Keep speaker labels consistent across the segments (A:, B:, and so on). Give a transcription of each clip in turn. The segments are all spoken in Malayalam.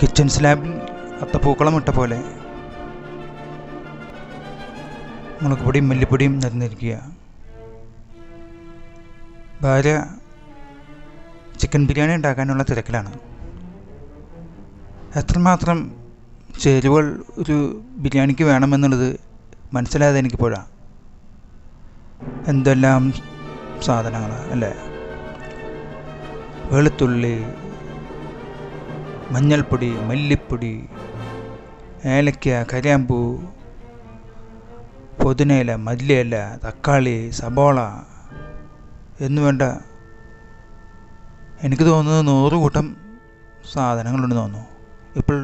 A: കിച്ചൺ സ്ലാബിൽ അത്തപ്പൂക്കളം ഇട്ട പോലെ. മുളക് പൊടിയും മല്ലിപ്പൊടിയും നിറഞ്ഞിരിക്കുക. ഭാര്യ ചിക്കൻ ബിരിയാണി ഉണ്ടാക്കാനുള്ള തിരക്കിലാണ്. എത്രമാത്രം ചേരുവകൾ ഒരു ബിരിയാണിക്ക് വേണമെന്നുള്ളത് മനസ്സിലായത് എനിക്കിപ്പോഴാണ് എന്തെല്ലാം സാധനങ്ങൾ അല്ലേ? വെളുത്തുള്ളി മഞ്ഞൾപ്പൊടി മല്ലിപ്പൊടി ഏലക്ക കരിയാമ്പൂ പുതിനയില മല്ലിയില തക്കാളി സബോള എന്നു വേണ്ട എനിക്ക് തോന്നുന്നത് നൂറ് കൂട്ടം സാധനങ്ങളുണ്ടെന്ന് തോന്നുന്നു. ഇപ്പോൾ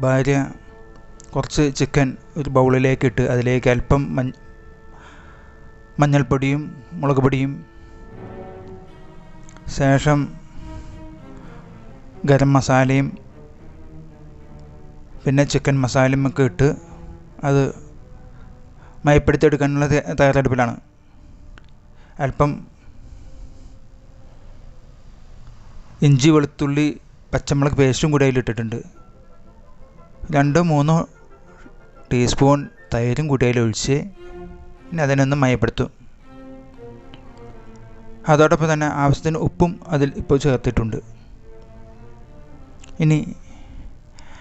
A: ഭാര്യ കുറച്ച് ചിക്കൻ ഒരു ബൗളിലേക്ക് ഇട്ട് അതിലേക്ക് അല്പം മഞ്ഞ മഞ്ഞൾപ്പൊടിയും മുളക് പൊടിയും ശേഷം ഗരം മസാലയും പിന്നെ ചിക്കൻ മസാലയും ഒക്കെ ഇട്ട് അത് മയപ്പെടുത്തിയെടുക്കാനുള്ള തയ്യ- തയ്യാറെടുപ്പിലാണ്. അല്പം ഇഞ്ചി വെളുത്തുള്ളി പച്ചമുളക് പേസ്റ്റും കൂടി അതിലിട്ടിട്ടുണ്ട്. രണ്ടോ മൂന്നോ ടീസ്പൂൺ തൈരും കൂടി അതിലൊഴിച്ച് പിന്നെ അതിനൊന്ന് മയപ്പെടുത്തും. അതോടൊപ്പം തന്നെ ആവശ്യത്തിന് ഉപ്പും അതിൽ ഇപ്പോൾ ചേർത്തിട്ടുണ്ട്. ഇനി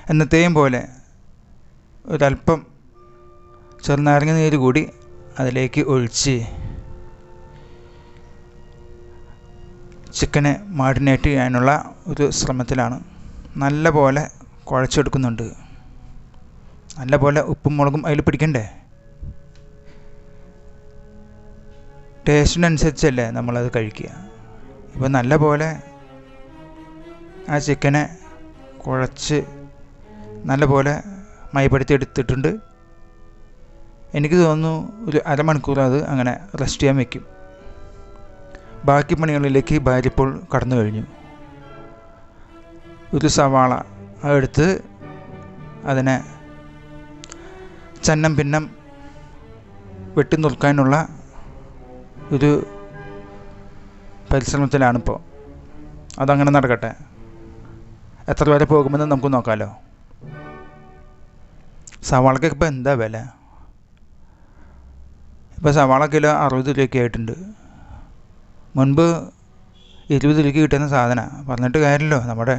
A: എന്നത്തെയും പോലെ ഒരല്പം ചെറുനാരങ്ങ നീര് കൂടി അതിലേക്ക് ഒഴിച്ച് ചിക്കനെ മാരിനേറ്റ് ചെയ്യാനുള്ള ഒരു ശ്രമത്തിലാണ്. നല്ല പോലെ കുഴച്ചെടുക്കുന്നുണ്ട്. നല്ല പോലെ ഉപ്പും മുളകും അതിൽ പിടിക്കണ്ടേ? ടേസ്റ്റിനനുസരിച്ചല്ലേ നമ്മളത് കഴിക്കുക. ഇപ്പോൾ നല്ല പോലെ ആ ചിക്കനെ കുഴച്ച് നല്ലപോലെ മൈപ്പെടുത്തി എടുത്തിട്ടുണ്ട് എനിക്ക് തോന്നുന്നു ഒരു അരമണിക്കൂർ അത് അങ്ങനെ റെസ്റ്റ് ചെയ്യാൻ വയ്ക്കും. ബാക്കി പണികളിലേക്ക് ഭാര്യ ഇപ്പോൾ കടന്നു കഴിഞ്ഞു. ഒരു സവാള എടുത്ത് അതിനെ ചന്നം പിന്നം വെട്ടി നുറുക്കാനുള്ള ഒരു പരിശ്രമത്തിലാണിപ്പോൾ. അതങ്ങനെ നടക്കട്ടെ. എത്ര വരെ പോകുമെന്ന് നമുക്ക് നോക്കാമല്ലോ സവാളക്ക് ഇപ്പോൾ എന്താ വില? ഇപ്പോൾ സവാള കിലോ അറുപത് രൂപയൊക്കെ ആയിട്ടുണ്ട്. മുൻപ് ഇരുപത് രൂപയ്ക്ക് കിട്ടുന്ന സാധന. പറഞ്ഞിട്ട് കാര്യമല്ലോ നമ്മുടെ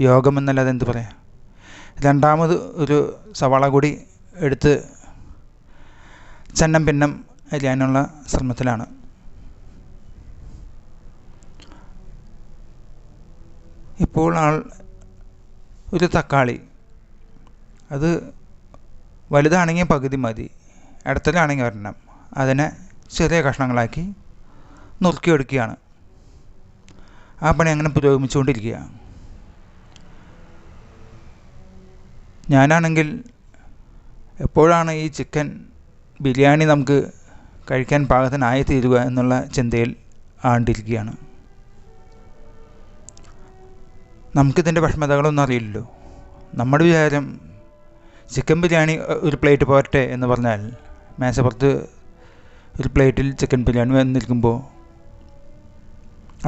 A: യോഗം എന്നല്ലാതെ എന്ത് പറയാം? രണ്ടാമത് ഒരു സവാള കൂടി എടുത്ത് ചെന്നം പിന്നം അരിയാനുള്ള ശ്രമത്തിലാണ്. ഇപ്പോൾ ആൾ ഒരു തക്കാളി. അത് വലുതാണെങ്കിൽ പകുതി മതി ഇടത്തലാണെങ്കിൽ ഒരെണ്ണം. അതിനെ ചെറിയ കഷ്ണങ്ങളാക്കി നുറുക്കിയെടുക്കുകയാണ്. ആ പണി അങ്ങനെ പുരോഗമിച്ചുകൊണ്ടിരിക്കുക ഞാനാണെങ്കിൽ എപ്പോഴാണ് ഈ ചിക്കൻ ബിരിയാണി നമുക്ക് കഴിക്കാൻ പാകത്തിനായി തീരുക എന്നുള്ള ചിന്തയിൽ ആണ്ടിരിക്കുകയാണ്. നമുക്കിതിന്റെ വിഷമതകളൊന്നും അറിയില്ലല്ലോ. നമ്മുടെ വിചാരം ചിക്കൻ ബിരിയാണി ഒരു പ്ലേറ്റ് പോരട്ടെ എന്ന് പറഞ്ഞാൽ മേശപ്പുറത്ത് ഒരു പ്ലേറ്റിൽ ചിക്കൻ ബിരിയാണി വന്നിരിക്കുമ്പോൾ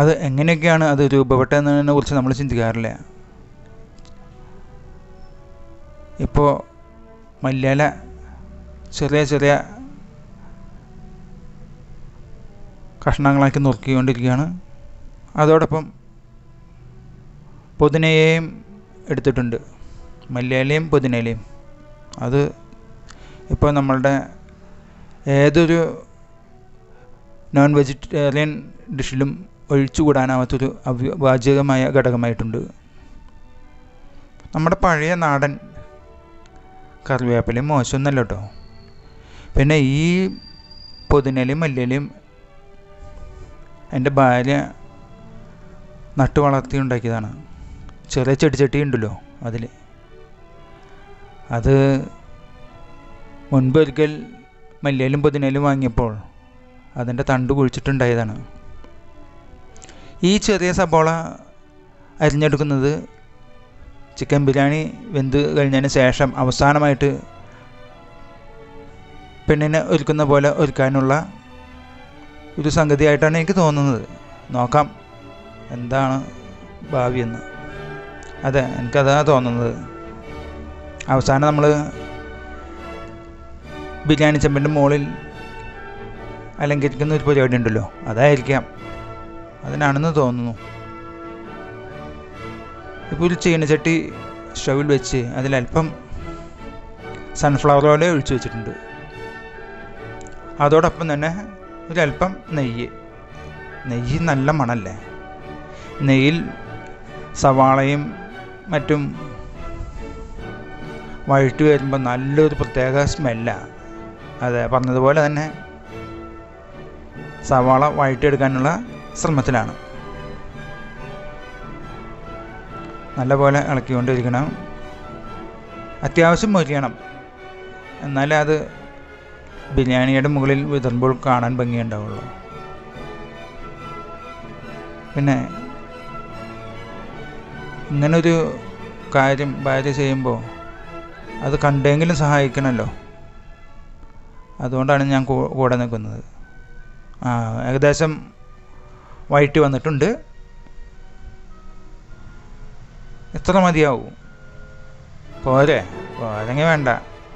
A: അത് എങ്ങനെയൊക്കെയാണ് അത് രൂപപ്പെട്ടതെന്നതിനെ കുറിച്ച് നമ്മൾ ചിന്തിക്കാറില്ല. ഇപ്പോൾ മലയാള ചെറിയ ചെറിയ കഷ്ണങ്ങളാക്കി നുറുക്കിക്കൊണ്ടിരിക്കുകയാണ്. അതോടൊപ്പം പുതിനയെയും എടുത്തിട്ടുണ്ട്. മല്ലിയിലയും പുതിനയിലയും. അത് ഇപ്പോൾ നമ്മളുടെ ഏതൊരു നോൺ വെജിറ്റേറിയൻ ഡിഷിലും ഒഴിച്ചുകൂടാനാവാത്തൊരു അവിഭാജ്യമായ ഘടകമായിട്ടുണ്ട്. നമ്മുടെ പഴയ നാടൻ കറിവേപ്പിലയും മോശമൊന്നുമല്ല കേട്ടോ. പിന്നെ ഈ പുതിനയിലയും മല്ലിയിലയും എന്റെ ഭാര്യ നട്ടു വളർത്തി ഉണ്ടാക്കിയതാണ് ചെറിയ ചെടിച്ചട്ടി ഉണ്ടല്ലോ അതിൽ അത് മുൻപ് ഒരിക്കൽ മല്ലിയിലും പുതിനയിലും വാങ്ങിയപ്പോൾ അതിന്റെ തണ്ട് കുഴിച്ചിട്ടുണ്ടായതാണ്. ഈ ചെറിയ സബോള അരിഞ്ഞെടുക്കുന്നത് ചിക്കൻ ബിരിയാണി വെന്ത് കഴിഞ്ഞതിന് ശേഷം അവസാനമായിട്ട് പെണ്ണിനെ ഒരുക്കുന്ന പോലെ ഒരുക്കാനുള്ള ഒരു സംഗതിയായിട്ടാണ് എനിക്ക് തോന്നുന്നത്. നോക്കാം. എന്താണ് ഭാവിയെന്ന് അതെ എനിക്കതാണ് തോന്നുന്നത്. അവസാനം നമ്മൾ ബിരിയാണി ചെമ്പിന്റെ മുകളിൽ അലങ്കരിക്കുന്ന ഒരു പരിപാടി ഉണ്ടല്ലോ അതായിരിക്കാം. അതിനാണെന്ന് തോന്നുന്നു. ഇപ്പോൾ ഒരു ചീനച്ചട്ടി സ്റ്റവിൽ വെച്ച് അതിലല്പം സൺഫ്ലവർ ഓയിൽ ഒഴിച്ചു വെച്ചിട്ടുണ്ട്. അതോടൊപ്പം തന്നെ ഒരല്പം നെയ്യ്. നെയ്യ് നല്ല മണല്ലേ? നെയ്യിൽ സവാളയും മറ്റും വഴിട്ട് വരുമ്പോൾ നല്ലൊരു പ്രത്യേക സ്മെല്ലാണ് അതെ പറഞ്ഞതുപോലെ തന്നെ സവാള വഴറ്റിയെടുക്കാനുള്ള ശ്രമത്തിലാണ്. നല്ലപോലെ ഇളക്കിക്കൊണ്ടിരിക്കണം. അത്യാവശ്യം മൊരിയണം. എന്നാലേ അത് ബിരിയാണിയുടെ മുകളിൽ വിതറുമ്പോൾ കാണാൻ ഭംഗിയുണ്ടാവുള്ളൂ. പിന്നെ ഇങ്ങനൊരു കാര്യം ഭാര്യ ചെയ്യുമ്പോൾ അത് കണ്ടെങ്കിലും സഹായിക്കണമല്ലോ അതുകൊണ്ടാണ് ഞാൻ കൂടെ നിൽക്കുന്നത്. ആ ഏകദേശം വൈകിട്ട് വന്നിട്ടുണ്ട്. എത്ര മതിയാവും? പോരെ. പോരെങ്കിൽ വേണ്ട.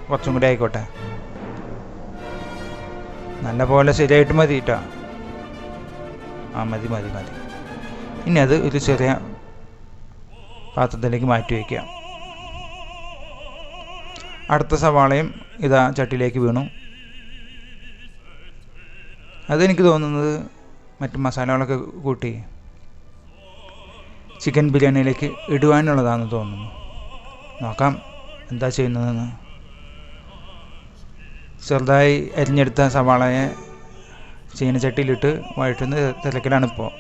A: കുറച്ചും കൂടി ആയിക്കോട്ടെ. നല്ല പോലെ ശരിയായിട്ട് മതി കേട്ടോ ആ മതി മതി മതി. ഇനി അത് ഒരു ചെറിയ പാത്രത്തിലേക്ക് മാറ്റി വയ്ക്കുക. അടുത്ത സവാളയും ഇതാ ചട്ടിയിലേക്ക് വീണു. അതെനിക്ക് തോന്നുന്നത് മറ്റു മസാലകളൊക്കെ കൂട്ടി ചിക്കൻ ബിരിയാണിയിലേക്ക് ഇടുവാനുള്ളതാണെന്ന് തോന്നുന്നു. നോക്കാം എന്താ ചെയ്യുന്നതെന്ന്. ചെറുതായി അരിഞ്ഞെടുത്ത സവാളയെ ചീനച്ചട്ടിയിലിട്ട് വഴറ്റുന്ന തിരക്കിലാണിപ്പോൾ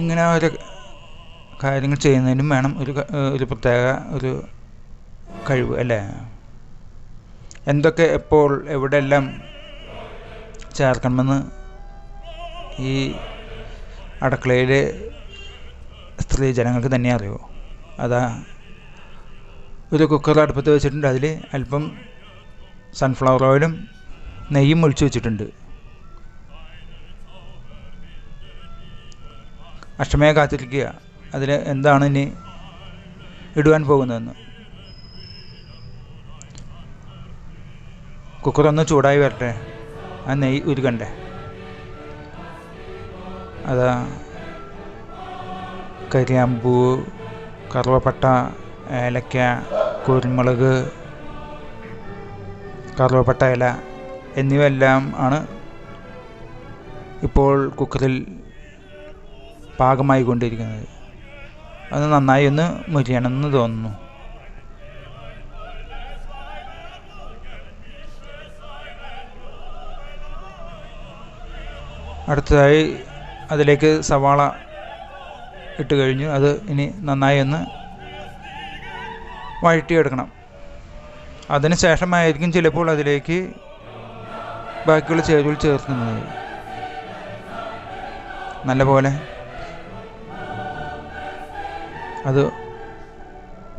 A: ഇങ്ങനെ ഒരു കാര്യങ്ങൾ ചെയ്യുന്നതിനും വേണം ഒരു ഒരു പ്രത്യേക ഒരു കഴിവ് അല്ലേ? എന്തൊക്കെ എപ്പോൾ എവിടെയെല്ലാം ചേർക്കണമെന്ന് ഈ അടുക്കളയിലെ സ്ത്രീ ജനങ്ങൾക്ക് തന്നെ അറിയുമോ അതാ ഒരു കുക്കർ അടുപ്പത്ത് വെച്ചിട്ടുണ്ട്. അതിൽ അല്പം സൺഫ്ലവർ ഓയിലും നെയ്യും ഒഴിച്ചു വെച്ചിട്ടുണ്ട്. അഷ്ടമയെ കാത്തിരിക്കുക. അതിൽ എന്താണ് ഇനി ഇടുവാൻ പോകുന്നതെന്ന്. കുക്കറൊന്ന് ചൂടായി വരട്ടെ. ആ നെയ്യ് ഉരുകണ്ടേ. അതാ കരിയാമ്പൂ കറുവപ്പട്ട ഏലക്ക കുരുമുളക് കറുവപ്പട്ട ഇല എന്നിവയെല്ലാം ആണ് ഇപ്പോൾ കുക്കറിൽ പാകമായി കൊണ്ടിരിക്കുന്നത്. അത് നന്നായി ഒന്ന് മുരിയണമെന്ന് തോന്നുന്നു. അടുത്തതായി അതിലേക്ക് സവാള ഇട്ട് കഴിഞ്ഞു. അത് ഇനി നന്നായി ഒന്ന് വഴറ്റിയെടുക്കണം. അതിന് ശേഷമായിരിക്കും ചിലപ്പോൾ അതിലേക്ക് ബാക്കിയുള്ള ചേരുവകൾ ചേർക്കുന്നത്. നല്ലപോലെ അത്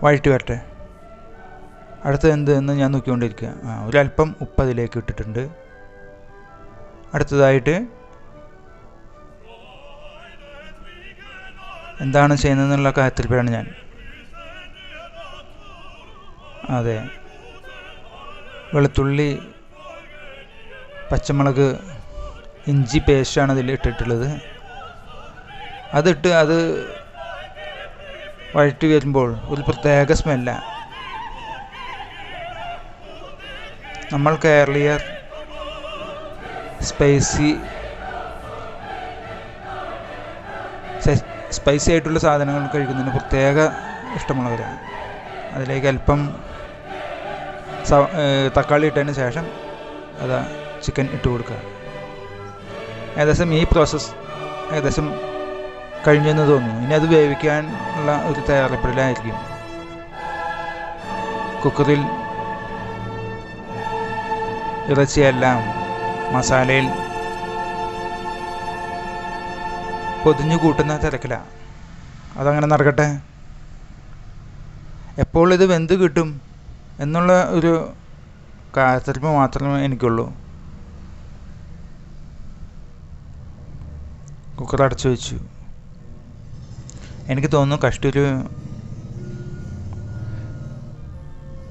A: വഴറ്റി വരട്ടെ. അടുത്തത് എന്ത് എന്ന് ഞാൻ നോക്കിക്കൊണ്ടിരിക്കുക. ആ ഒരല്പം ഉപ്പ് അതിലേക്ക് ഇട്ടിട്ടുണ്ട്. അടുത്തതായിട്ട് എന്താണ് ചെയ്യുന്നതെന്നുള്ള കാര്യത്തിൽപ്പെടാണ് ഞാൻ. അതെ. വെളുത്തുള്ളി പച്ചമുളക് ഇഞ്ചി പേസ്റ്റാണ് അതിൽ ഇട്ടിട്ടുള്ളത്. അതിട്ട് അത് വഴറ്റി വരുമ്പോൾ ഒരു പ്രത്യേക സ്മെല്ലാണ് നമ്മൾ കേരളീയർ സ്പൈസി സ്പൈസി ആയിട്ടുള്ള സാധനങ്ങൾ കഴിക്കുന്നതിന് പ്രത്യേക ഇഷ്ടമുള്ളവരാണ് അതിലേക്ക് അല്പം തക്കാളി ഇട്ടതിന് ശേഷം അത് ചിക്കൻ ഇട്ട് കൊടുക്കുക. ഏകദേശം ഈ പ്രോസസ്സ് ഏകദേശം കഴിഞ്ഞെന്ന് തോന്നുന്നു. ഇനി അത് വേവിക്കാനുള്ള ഒരു തയ്യാറെടുപ്പിലായിരിക്കും. കുക്കറിൽ ഇറച്ചിയെല്ലാം മസാലയിൽ പൊതിഞ്ഞു കൂട്ടുന്ന തിരക്കിലാണ് അതങ്ങനെ നടക്കട്ടെ? എപ്പോൾ ഇത് വെന്ത് കിട്ടും എന്നുള്ള ഒരു കാത്തിരിപ്പ് മാത്രമേ എനിക്കുള്ളൂ. കുക്കർ അടച്ചു വെച്ചു. എനിക്ക് തോന്നുന്നു കഷ്ടൊരു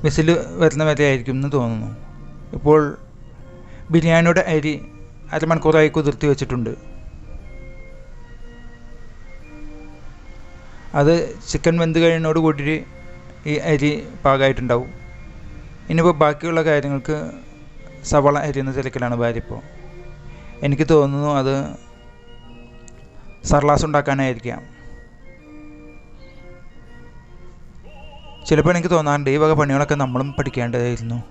A: വിസിൽ വരുന്ന വരെ ആയിരിക്കും എന്ന് തോന്നുന്നു. ഇപ്പോൾ ബിരിയാണിയുടെ അരി അരമണിക്കൂറായി കുതിർത്തി വെച്ചിട്ടുണ്ട്. അത് ചിക്കൻ വെന്ത് കഴിയുന്നതോട് കൂടി ഈ അരി പാകമായിട്ടുണ്ടാവും ഇനിയിപ്പോൾ ബാക്കിയുള്ള കാര്യങ്ങൾക്ക് സവള എന്ന തിരക്കിലാണ് ഭാര്യ ഇപ്പോൾ എനിക്ക് തോന്നുന്നു അത് സർലാസ് ഉണ്ടാക്കാനായിരിക്കാം. ചിലപ്പോൾ എനിക്ക് തോന്നാറുണ്ട് ഈ വക പണികളൊക്കെ നമ്മളും പഠിക്കേണ്ടതായിരുന്നു.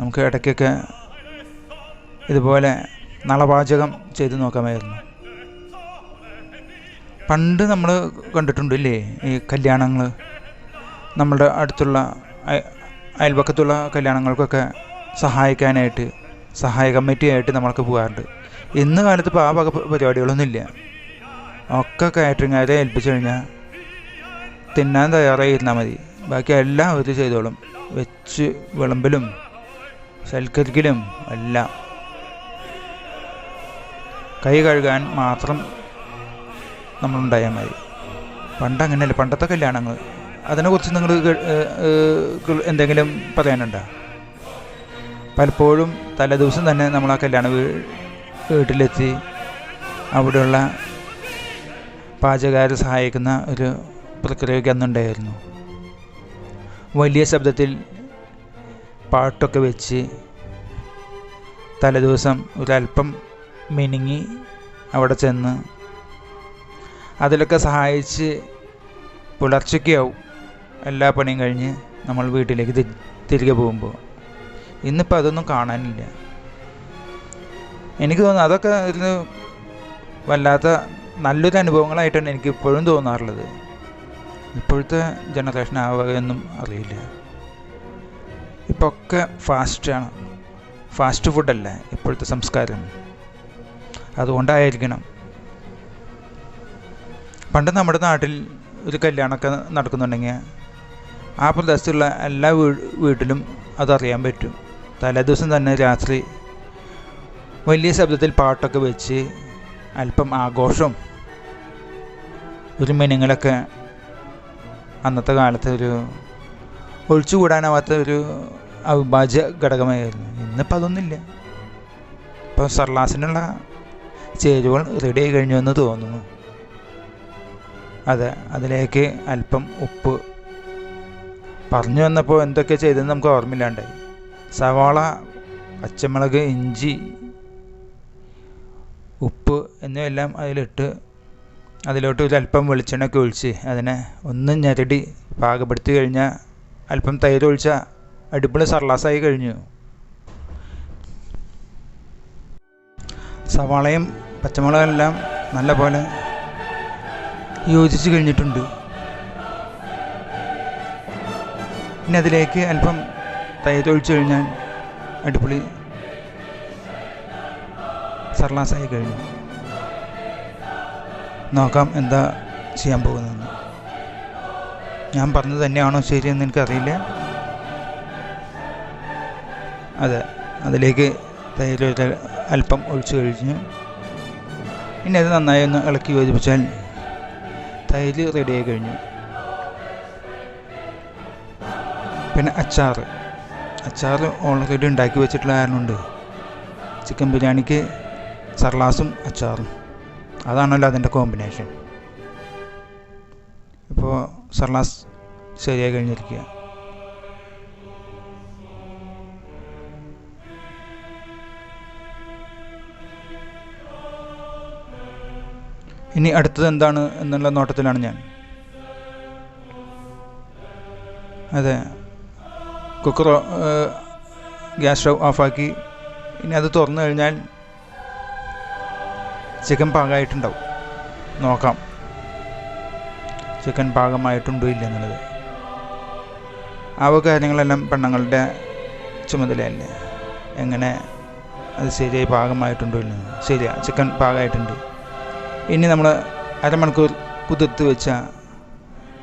A: നമുക്ക് ഇടയ്ക്കൊക്കെ ഇതുപോലെ നളപാചകം ചെയ്ത് നോക്കാമായിരുന്നു. പണ്ട് നമ്മൾ കണ്ടിട്ടുണ്ടല്ലേ ഈ കല്യാണങ്ങൾ നമ്മുടെ അടുത്തുള്ള അയ- അയൽപക്കത്തുള്ള കല്യാണങ്ങൾക്കൊക്കെ സഹായിക്കാനായിട്ട് സഹായ കമ്മിറ്റിയായിട്ട് നമ്മളൊക്കെ പോകാറുണ്ട്. ഇന്ന് കാലത്ത് ഇപ്പോൾ ആ വക പരിപാടികളൊന്നുമില്ല. ഒക്കെ കാറ്ററിംഗുകാരെ ഏൽപ്പിച്ചു കഴിഞ്ഞാൽ തിന്നാൻ തയ്യാറായിരുന്നാൽ മതി. ബാക്കി എല്ലാം അവർ ചെയ്തോളും. വെച്ച് വിളമ്പലും സൽക്കരിക്കലും എല്ലാം. കൈ കഴുകാൻ മാത്രം നമ്മളുണ്ടായാൽ മതി. പണ്ട് അങ്ങനെയല്ല പണ്ടത്തെ കല്യാണങ്ങൾ. അതിനെക്കുറിച്ച് നിങ്ങൾ എന്തെങ്കിലും പറയാനുണ്ടോ? പലപ്പോഴും തലേദിവസം തന്നെ നമ്മൾ ആ കല്യാണ വീട്ടിലെത്തി അവിടെയുള്ള പാചകാരെ സഹായിക്കുന്ന ഒരു പ്രക്രിയയ്ക്ക് അന്നുണ്ടായിരുന്നു. വലിയ ശബ്ദത്തിൽ പാട്ടൊക്കെ വെച്ച് തലേദിവസം ഒരല്പം മിനുങ്ങി അവിടെ ചെന്ന് അതിലൊക്കെ സഹായിച്ച് പുലർച്ചയ്ക്കാവും എല്ലാ പണിയും കഴിഞ്ഞ് നമ്മൾ വീട്ടിലേക്ക് തിരികെ പോകുമ്പോൾ. ഇന്നിപ്പോൾ അതൊന്നും കാണാനില്ല. എനിക്ക് തോന്നുന്നു അതൊക്കെ ഒരു വല്ലാത്ത നല്ലൊരു അനുഭവങ്ങളായിട്ടാണ് എനിക്ക് ഇപ്പോഴും തോന്നാറുള്ളത്. ഇപ്പോഴത്തെ ജനറേഷൻ ആ വകയൊന്നും അറിയില്ല ഇപ്പോൾ ഒക്കെ ഫാസ്റ്റാണ് ഫാസ്റ്റ് ഫുഡല്ല ഇപ്പോഴത്തെ സംസ്കാരം? അതുകൊണ്ടായിരിക്കണം. പണ്ട് നമ്മുടെ നാട്ടിൽ ഒരു കല്യാണമൊക്കെ നടക്കുന്നുണ്ടെങ്കിൽ ആ പ്രദേശത്തുള്ള എല്ലാ വീട്ടിലും അതറിയാൻ പറ്റും. തലേദിവസം തന്നെ രാത്രി വലിയ ശബ്ദത്തിൽ പാട്ടൊക്കെ വെച്ച് അല്പം ആഘോഷവും ഒരു മിനുങ്ങലൊക്കെ അന്നത്തെ കാലത്ത് ഒരു ഒഴിച്ചുകൂടാനാവാത്ത ഒരു അവിഭാജ്യ ഘടകമായിരുന്നു. ഇന്നിപ്പോൾ അതൊന്നുമില്ല. ഇപ്പോൾ സർലാസിനുള്ള ചേരുവകൾ റെഡി ആയി കഴിഞ്ഞു എന്ന് തോന്നുന്നു. അതെ അതിലേക്ക് അല്പം ഉപ്പ്. പറഞ്ഞു വന്നപ്പോൾ എന്തൊക്കെ ചെയ്തെന്ന് നമുക്ക് ഓർമ്മയില്ലാണ്ടായി സവാള പച്ചമുളക് ഇഞ്ചി ഉപ്പ് എന്നിവയെല്ലാം അതിലിട്ട് അതിലോട്ട് അല്പം വെളിച്ചെണ്ണയൊക്കെ ഒഴിച്ച് അതിനെ ഒന്ന് ഞെരടി പാകപ്പെടുത്തി കഴിഞ്ഞാൽ അല്പം തൈര് ഒഴിച്ചാൽ അടിപൊളി സർലാസായി കഴിഞ്ഞു. സവാളയും പച്ചമുളകെല്ലാം നല്ല പോലെ യോജിച്ച് കഴിഞ്ഞിട്ടുണ്ട്. പിന്നെ അതിലേക്ക് അല്പം തൈര് ഒഴിച്ചു കഴിഞ്ഞാൽ അടിപൊളി സർലാസായി കഴിഞ്ഞു. നോക്കാം എന്താ ചെയ്യാൻ പോകുന്നതെന്ന്. ഞാൻ പറഞ്ഞത് തന്നെയാണോ ശരിയെന്ന് എനിക്കറിയില്ല. അതെ അതിലേക്ക് തൈര് അല്പം ഒഴിച്ചു കഴിഞ്ഞു ഇനി അത് നന്നായി ഒന്ന് ഇളക്കി യോജിപ്പിച്ചാൽ തൈര് റെഡിയായി കഴിഞ്ഞു. പിന്നെ അച്ചാർ അച്ചാർ ഓൾറെഡി ഉണ്ടാക്കി വെച്ചിട്ടുള്ള കാരണമുണ്ട് ചിക്കൻ ബിരിയാണിക്ക് സർലാസും അച്ചാറും. അതാണല്ലോ അതിന്റെ കോമ്പിനേഷൻ ഇപ്പോൾ സർലാസ് ശരിയായി കഴിഞ്ഞിരിക്കുക. ഇനി അടുത്തത് എന്താണ് എന്നുള്ള നോട്ടത്തിലാണ് ഞാൻ. അതെ. കുക്കർ ഗ്യാസ് സ്റ്റവ് ഓഫാക്കി. ഇനി അത് തുറന്നു കഴിഞ്ഞാൽ ചിക്കൻ പാകമായിട്ടുണ്ടാവും. നോക്കാം. ചിക്കൻ പാകമായിട്ടുണ്ടോ ഇല്ല എന്നുള്ളത്. ആ കാര്യങ്ങളെല്ലാം പെണ്ണുങ്ങളുടെ ചുമതലയല്ലേ എങ്ങനെ അത് ശരിയായി പാകമായിട്ടുണ്ടോ ഇല്ല ശരിയാ ചിക്കൻ പാകമായിട്ടുണ്ട്. ഇനി നമ്മൾ അരമണിക്കൂർ കുതിർത്ത് വെച്ച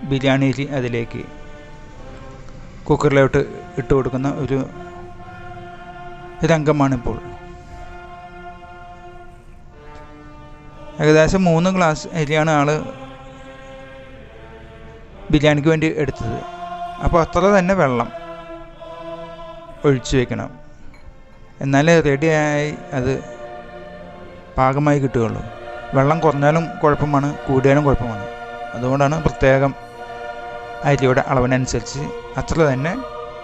A: ബിരിയാണി അരി അതിലേക്ക് കുക്കറിലോട്ട് ഇട്ട് കൊടുക്കുന്ന ഒരു രംഗമാണിപ്പോൾ. ഏകദേശം മൂന്ന് ഗ്ലാസ് അരിയാണ് ആൾ ബിരിയാണിക്ക് വേണ്ടി എടുത്തത്. അപ്പോൾ അത്ര തന്നെ വെള്ളം ഒഴിച്ചു വെക്കണം. എന്നാലേ റെഡിയായി അത് പാകമായി കിട്ടുകയുള്ളൂ. വെള്ളം കുറഞ്ഞാലും കുഴപ്പമാണ് കൂടിയാലും കുഴപ്പമാണ്. അതുകൊണ്ടാണ് പ്രത്യേകം അരിയുടെ അളവിനനുസരിച്ച് അത്ര തന്നെ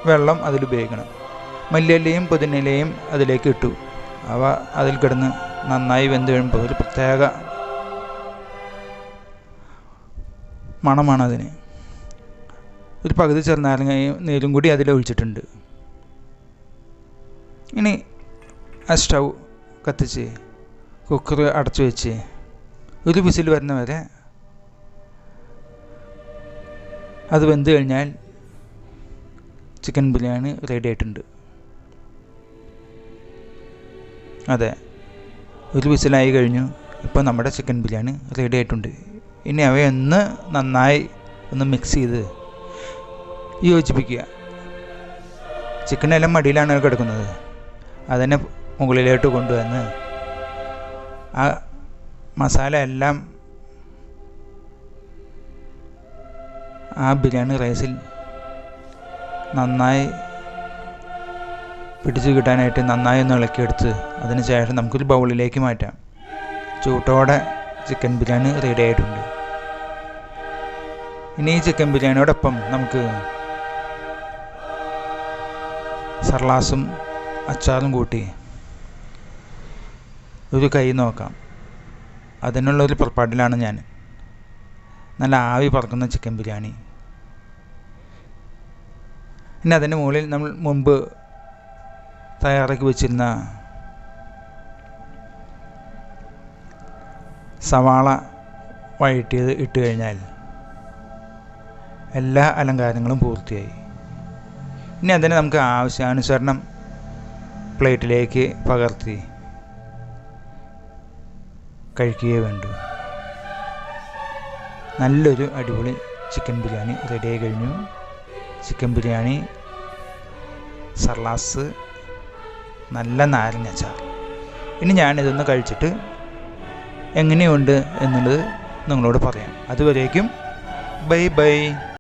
A: വെള്ളം അതിൽ ഉപയോഗിക്കണം. മല്ലിയിലയും പുതിനയിലയും അതിലേക്ക് ഇട്ടു. അവ അതിൽ കിടന്ന് നന്നായി വെന്ത് കഴിയുമ്പോൾ ഒരു പ്രത്യേക മണമാണ് അതിന്. ഒരു പകുതി ചെറുനാരങ്ങയും നീരും കൂടി അതിൽ ഒഴിച്ചിട്ടുണ്ട്. ഇനി ആ സ്റ്റൗ കത്തിച്ച് കുക്കർ അടച്ചു വെച്ച് ഒരു വിസിൽ വരുന്ന വരെ അത് വെന്ത് കഴിഞ്ഞാൽ ചിക്കൻ ബിരിയാണി റെഡി ആയിട്ടുണ്ട്. അതെ ഒരു വിസിലായി കഴിഞ്ഞു. ഇപ്പോൾ നമ്മുടെ ചിക്കൻ ബിരിയാണി റെഡി ആയിട്ടുണ്ട്. ഇനി അവയൊന്ന് നന്നായി ഒന്ന് മിക്സ് ചെയ്ത് യോജിപ്പിക്കുക. ചിക്കനെല്ലാം മടിയിലാണ് കിടക്കുന്നത്. അതിനെ മുകളിലോട്ട് കൊണ്ടുവന്ന് ആ മസാല എല്ലാം ആ ബിരിയാണി റൈസിൽ നന്നായി പിടിച്ചു കിട്ടാനായിട്ട് നന്നായി ഒന്ന് ഇളക്കിയെടുത്ത് അതിന് ശേഷം നമുക്കൊരു ബൗളിലേക്ക് മാറ്റാം. ചൂട്ടോടെ ചിക്കൻ ബിരിയാണി റെഡി ആയിട്ടുണ്ട്. ഇനി ഈ ചിക്കൻ ബിരിയാണിയോടൊപ്പം നമുക്ക് സർലാസും അച്ചാറും കൂട്ടി ഒരു കൈ നോക്കാം. അതിനുള്ളൊരു പുറപ്പാടിലാണ് ഞാൻ. നല്ല ആവി പറക്കുന്ന ചിക്കൻ ബിരിയാണി. പിന്നെ അതിന്റെ മുകളിൽ നമ്മൾ മുമ്പ് തയ്യാറാക്കി വെച്ചിരുന്ന സവാള വഴറ്റിയത് ഇട്ട് കഴിഞ്ഞാൽ എല്ലാ അലങ്കാരങ്ങളും പൂർത്തിയായി. ഇനി അതിനെ നമുക്ക് ആവശ്യാനുസരണം പ്ലേറ്റിലേക്ക് പകർത്തി കഴിക്കുകയേ വേണ്ടു. നല്ലൊരു അടിപൊളി ചിക്കൻ ബിരിയാണി റെഡിയായി കഴിഞ്ഞു. ചിക്കൻ ബിരിയാണി സർലാസ് നല്ല നാരങ്ങ അച്ചാർ. ഇനി ഞാനിതൊന്ന് കഴിച്ചിട്ട് എങ്ങനെയുണ്ട് എന്നുള്ളത് നിങ്ങളോട് പറയാം. അതുവരേക്കും ബൈ ബൈ.